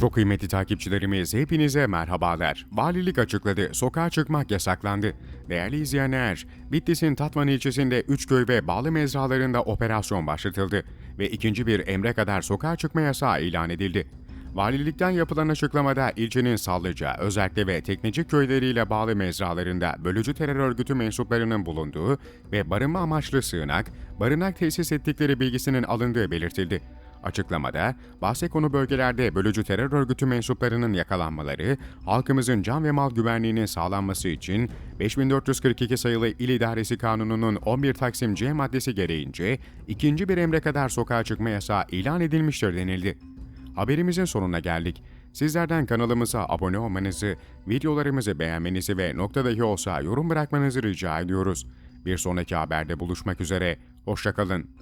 Çok kıymetli takipçilerimiz hepinize merhabalar. Valilik açıkladı, sokağa çıkmak yasaklandı. Değerli izleyenler, Bitlis'in Tatvan ilçesinde Üçköy ve bağlı mezralarında operasyon başlatıldı ve ikinci bir emre kadar sokağa çıkma yasağı ilan edildi. Valilikten yapılan açıklamada ilçenin Sallıca, Özerkli ve Teknecik köyleriyle bağlı mezralarında bölücü terör örgütü mensuplarının bulunduğu ve barınma amaçlı sığınak, barınak tesis ettikleri bilgisinin alındığı belirtildi. Açıklamada, bahse konu bölgelerde bölücü terör örgütü mensuplarının yakalanmaları, halkımızın can ve mal güvenliğinin sağlanması için 5442 sayılı İl İdaresi Kanunu'nun 11 Taksim C maddesi gereğince ikinci bir emre kadar sokağa çıkma yasağı ilan edilmiştir denildi. Haberimizin sonuna geldik. Sizlerden kanalımıza abone olmanızı, videolarımızı beğenmenizi ve nokta dahi olsa yorum bırakmanızı rica ediyoruz. Bir sonraki haberde buluşmak üzere, hoşçakalın.